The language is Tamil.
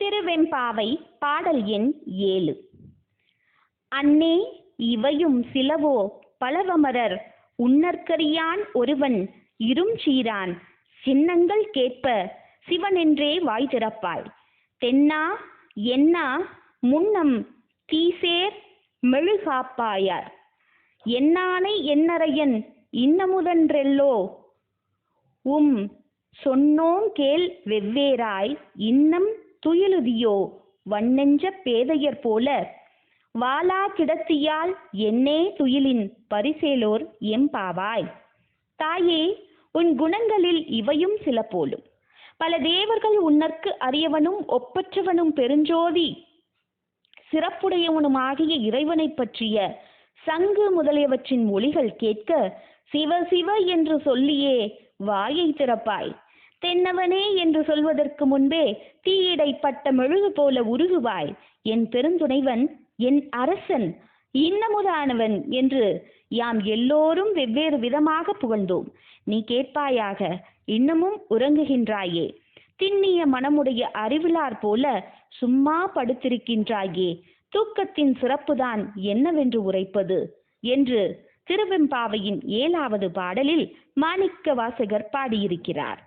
திருவெம்பாவை பாடல் எண் ஏழு. அன்னே இவையும் சிலவோ பலவமரர் உன்னற்கரியான் ஒருவன் இரும் சீரான் சின்னங்கள் கேட்ப சிவனென்றே வாய் திறப்பாய். தென்னா என்னா முன்னம் தீசேர் மெழுகாப்பாயார். என்னானை என்னரையன் இன்னமுதன்றெல்லோ? உம் சொன்னோம் கேள் வெவ்வேறாய் இன்னம் துயிலுதியோ? வண்ணெஞ்ச பேதையர் போல. வாலா கிடத்தியால் என்னே துயிலின் பரிசேலோர் எம்பாவாய் தாயே உன் குணங்களில் இவையும் சில போலும். பல தேவர்கள் உன்னற்கு அறியவனும் ஒப்பற்றவனும் பெருஞ்சோதி. சிறப்புடையவனுமாகிய இறைவனைப் பற்றிய சங்கு முதலியவற்றின் மொழிகள் கேட்க சிவ சிவ என்று சொல்லியே வாயை திறப்பாய். தென்னவனே என்று சொல்வதற்கு முன்பே தீயிடைப்பட்ட மெழுகு போல உருகுவாய். என் பெருந்துணைவன் என் அரசன் இன்னமுதானவன் என்று யாம் எல்லோரும் வெவ்வேறு விதமாக புகழ்ந்தோம். நீ கேட்பாயாக இன்னமும் உறங்குகின்றாயே. திண்ணிய மனமுடைய அறிவிலார் போல சும்மா படுத்திருக்கின்றாயே. தூக்கத்தின் சிறப்புதான் என்னவென்று உரைப்பது என்று திருவெம்பாவையின் ஏழாவது பாடலில் மாணிக்க வாசகர் பாடியிருக்கிறார்.